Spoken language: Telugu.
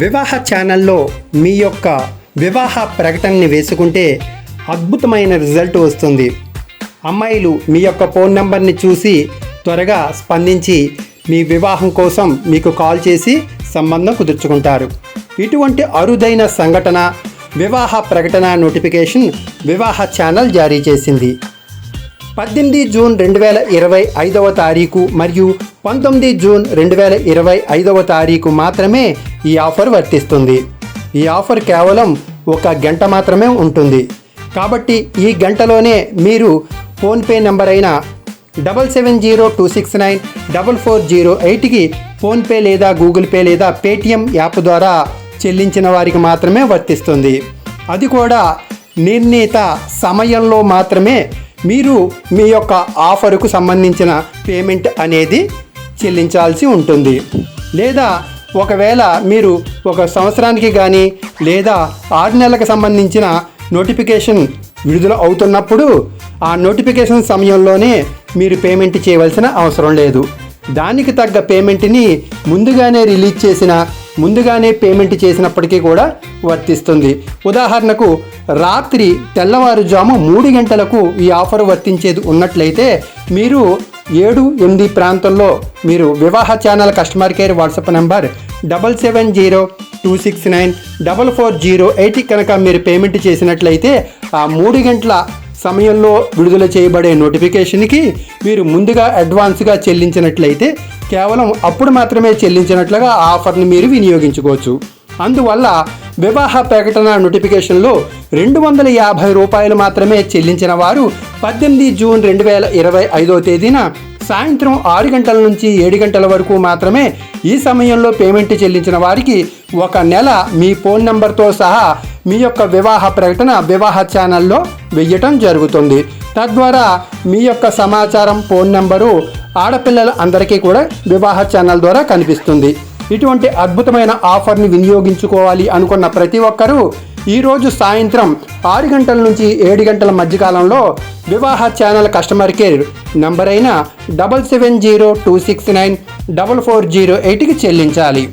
వివాహ ఛానల్లో మీ యొక్క వివాహ ప్రకటనని వేసుకుంటే అద్భుతమైన రిజల్ట్ వస్తుంది. అమ్మాయిలు మీ యొక్క ఫోన్ నెంబర్ని చూసి త్వరగా స్పందించి మీ వివాహం కోసం మీకు కాల్ చేసి సంబంధం కుదుర్చుకుంటారు. ఇటువంటి అరుదైన సంఘటన వివాహ ప్రకటన నోటిఫికేషన్ వివాహ ఛానల్ జారీ చేసింది. పద్దెనిమిది జూన్ రెండు వేల ఇరవై ఐదవ తారీఖు మరియు పంతొమ్మిది జూన్ రెండు వేల ఇరవై ఐదవ తారీఖు మాత్రమే ఈ ఆఫర్ వర్తిస్తుంది. ఈ ఆఫర్ కేవలం ఒక గంట మాత్రమే ఉంటుంది. కాబట్టి ఈ గంటలోనే మీరు ఫోన్పే నెంబర్ అయిన double seven zero two six nine double four zero ఎయిట్కి ఫోన్పే లేదా గూగుల్ పే లేదా పేటిఎం యాప్ ద్వారా చెల్లించిన వారికి మాత్రమే వర్తిస్తుంది. అది కూడా నిర్ణీత సమయంలో మాత్రమే మీరు మీ యొక్క ఆఫరుకు సంబంధించిన పేమెంట్ అనేది చెల్లించాల్సి ఉంటుంది. లేదా ఒకవేళ మీరు ఒక సంవత్సరానికి కానీ లేదా ఆరు నెలలకు సంబంధించిన నోటిఫికేషన్ విడుదల అవుతున్నప్పుడు ఆ నోటిఫికేషన్ సమయంలోనే మీరు పేమెంట్ చేయవలసిన అవసరం లేదు. దానికి తగ్గ పేమెంట్ని ముందుగానే రిలీజ్ చేసిన ముందుగానే పేమెంట్ చేసినప్పటికీ కూడా వర్తిస్తుంది. ఉదాహరణకు రాత్రి తెల్లవారుజాము మూడు గంటలకు ఈ ఆఫర్ వర్తించేది ఉన్నట్లయితే మీరు ఏడు ఎనిమిది ప్రాంతంలో మీరు వివాహ channel customer care WhatsApp number double seven zero two six nine double four zero eight కనుక మీరు పేమెంట్ చేసినట్లయితే ఆ మూడు గంటల సమయంలో విడుదల చేయబడే నోటిఫికేషన్కి మీరు ముందుగా అడ్వాన్స్గా చెల్లించినట్లయితే కేవలం అప్పుడు మాత్రమే చెల్లించినట్లుగా ఆఫర్ని మీరు వినియోగించుకోవచ్చు. అందువల్ల వివాహ ప్రకటన నోటిఫికేషన్లో రెండు వందల యాభై రూపాయలు మాత్రమే చెల్లించిన వారు పద్దెనిమిది జూన్ రెండు వేల ఇరవై ఐదో తేదీన సాయంత్రం ఆరు గంటల నుంచి ఏడు గంటల వరకు మాత్రమే ఈ సమయంలో పేమెంట్ చెల్లించిన వారికి ఒక నెల మీ ఫోన్ నెంబర్తో సహా మీ యొక్క వివాహ ప్రకటన వివాహ ఛానల్లో వెయ్యటం జరుగుతుంది. తద్వారా మీ యొక్క సమాచారం ఫోన్ నెంబరు ఆడపిల్లల అందరికీ కూడా వివాహ ఛానల్ ద్వారా కనిపిస్తుంది. ఇటువంటి అద్భుతమైన ఆఫర్ని వినియోగించుకోవాలి అనుకున్న ప్రతి ఒక్కరూ ఈరోజు సాయంత్రం ఆరు గంటల నుంచి ఏడు గంటల మధ్యకాలంలో వివాహ ఛానల్ కస్టమర్ కేర్ నంబర్ అయిన double seven zero two six nine double four zero ఎయిట్కి చెల్లించాలి.